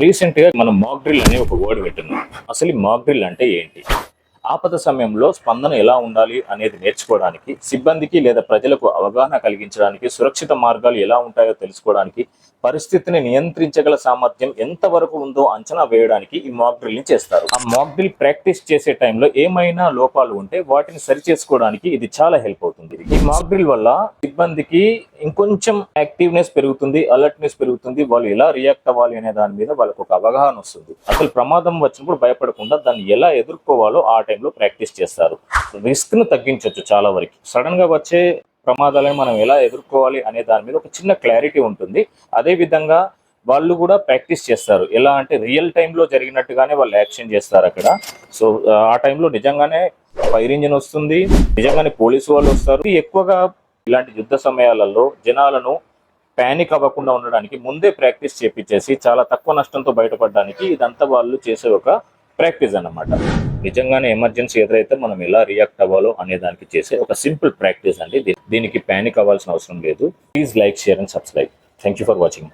రీసెంట్గా మనం mock drill అనే ఒక వర్డ్ పెట్టున్నాం. అసలు ఈ మాక్ డ్రిల్ అంటే ఏంటి? ఆపద సమయంలో స్పందన ఎలా ఉండాలి అనేది నేర్చుకోవడానికి సిబ్బందికి లేదా ప్రజలకు అవగాహన కలిగించడానికి సురక్షిత మార్గాలు ఎలా ఉంటాయో తెలుసుకోవడానికి పరిస్థితిని నియంత్రించగల సామర్థ్యం ఎంత వరకు ఉందో అంచనా వేయడానికి ఈ మాక్ డ్రిల్ని చేస్తారు. ఆ మాక్ డ్రిల్ ప్రాక్టీస్ చేసే టైంలో ఏమైనా లోపాలు ఉంటే వాటిని సరి చేసుకోవడానికి ఇది చాలా హెల్ప్ అవుతుంది. ఈ మాక్ డ్రిల్ వల్ల సిబ్బందికి ఇంకొంచెం యాక్టివ్నెస్ పెరుగుతుంది అలర్ట్నెస్ పెరుగుతుంది వాళ్ళు ఎలా రియాక్ట్ అవ్వాలి అనే దాని మీద వాళ్ళకు ఒక అవగాహన వస్తుంది. అసలు ప్రమాదం వచ్చినప్పుడు భయపడకుండా దాన్ని ఎలా ఎదుర్కోవాలో ఆ టైం టైంలో ప్రాక్టీస్ చేస్తారు. రిస్క్ను తగ్గించవచ్చు చాలా వరకు. సడన్గా వచ్చే ప్రమాదాలను మనం ఎలా ఎదుర్కోవాలి అనే దాని మీద ఒక చిన్న క్లారిటీ ఉంటుంది. అదే విధంగా వాళ్ళు కూడా ప్రాక్టీస్ చేస్తారు. ఎలా అంటే రియల్ టైంలో జరిగినట్టుగానే వాళ్ళు యాక్షన్ చేస్తారు అక్కడ. సో ఆ టైంలో నిజంగానే ఫైర్ ఇంజిన్ వస్తుంది. నిజంగానే పోలీసు వాళ్ళు వస్తారు. ఎక్కువగా ఇలాంటి యుద్ధ సమయాలలో జనాలను ప్యానిక్ అవ్వకుండా ఉండడానికి ముందే ప్రాక్టీస్ చేపించేసి చాలా తక్కువ నష్టంతో బయటపడడానికి ఇదంతా వాళ్ళు చేసే ఒక ప్రాక్టీస్ అన్నమాట. నిజంగానే ఎమర్జెన్సీ ఎదురైతే మనం ఎలా రియాక్ట్ అవ్వాలో అనే దానికి చేసే ఒక సింపుల్ ప్రాక్టీస్ అండి. దీనికి పానిక్ అవ్వాల్సిన అవసరం లేదు. Please like share and subscribe. Thank you for watching.